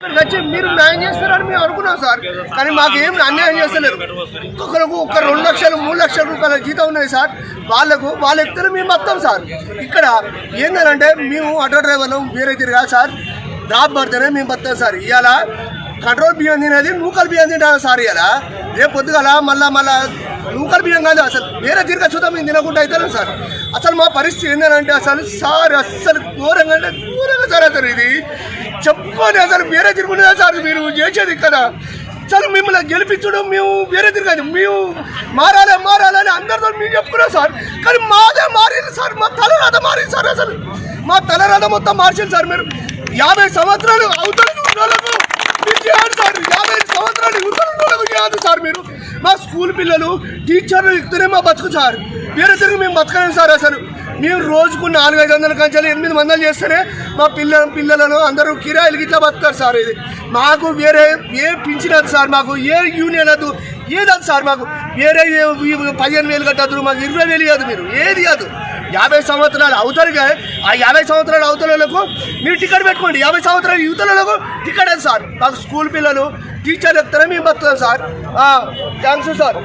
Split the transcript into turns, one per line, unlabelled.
వచ్చి మీరు న్యాయం చేస్తారని మేము అనుకున్నాం సార్. కానీ మాకు ఏం అన్యాయం చేస్తలేరు. ఒక్కొక్కరికి ఒక రెండు లక్షలు మూడు లక్షల రూపాయల జీతం ఉన్నాయి సార్. వాళ్ళకు వాళ్ళ ఎత్తున మేము మొత్తం సార్. ఇక్కడ ఏంటంటే మేము ఆటో డ్రైవర్లు వేరే తిరగా సార్. డ్రాప్ పడితేనే మేము మొత్తం సార్. ఇవాళ కంట్రోల్ బియ్యం తినేది నూకలు బియ్యం తింటాం సార్ ఇవాళ రేపు పొద్దుగల మళ్ళా మళ్ళా నూకలు బియ్యం కాదు అసలు వేరే తిరిగి చూద్దాం మేము తినకుండా అవుతారు సార్. అసలు మా పరిస్థితి ఏంటంటే అసలు సార్ అసలు ఘోరంగా అంటే ఘోరంగా సార్ అసలు ఇది. చెప్పని అసలు వేరే తిరుగుతుందా సార్ మీరు చేసేది కదా అసలు మిమ్మల్ని గెలిపించడం మేము వేరే తిరగదు మేము మారాలి మారాలని అందరితో మేము చెప్పుకున్నాం సార్. కానీ మాదే మారింది సార్ మా తలరాత మారింది సార్ అసలు. మా తలరాత మొత్తం మార్చింది సార్ మీరు. యాభై సంవత్సరాలు అవుతారు వాళ్ళకు మీరు చేయండి సార్ యాభై సంవత్సరాలు యువతలు వాళ్ళకు చేయాలి సార్ మీరు మా స్కూల్ పిల్లలు టీచర్లు ఇస్తేనే మా బతుకు సార్. వేరే తిరిగి మేము బతకలేము సార్ అసలు. మేము రోజుకు నాలుగైదు వందల కంచాలు ఎనిమిది వందలు చేస్తేనే మా పిల్ల పిల్లలను అందరూ కిరాయిలు గిట్లా బతుకుతారు సార్ ఇది. మాకు వేరే ఏ పింఛన్ సార్ మాకు ఏ యూనియన్ వద్దు ఏదదు సార్ మాకు? వేరే పదిహేను వేలు కట్టద్దు మాకు ఇరవై వేలు ఇవ్వదు మీరు. ఏది కాదు. యాభై సంవత్సరాలు అవతలగా ఆ యాభై సంవత్సరాలు అవతలకు మీరు టికెట్ పెట్టుకోండి. యాభై సంవత్సరాల యువతలకు టికెట్ అది సార్. మాకు స్కూల్ పిల్లలు టీచర్లు ఎత్తారని మేము బతున్నాం సార్. Thanks sir.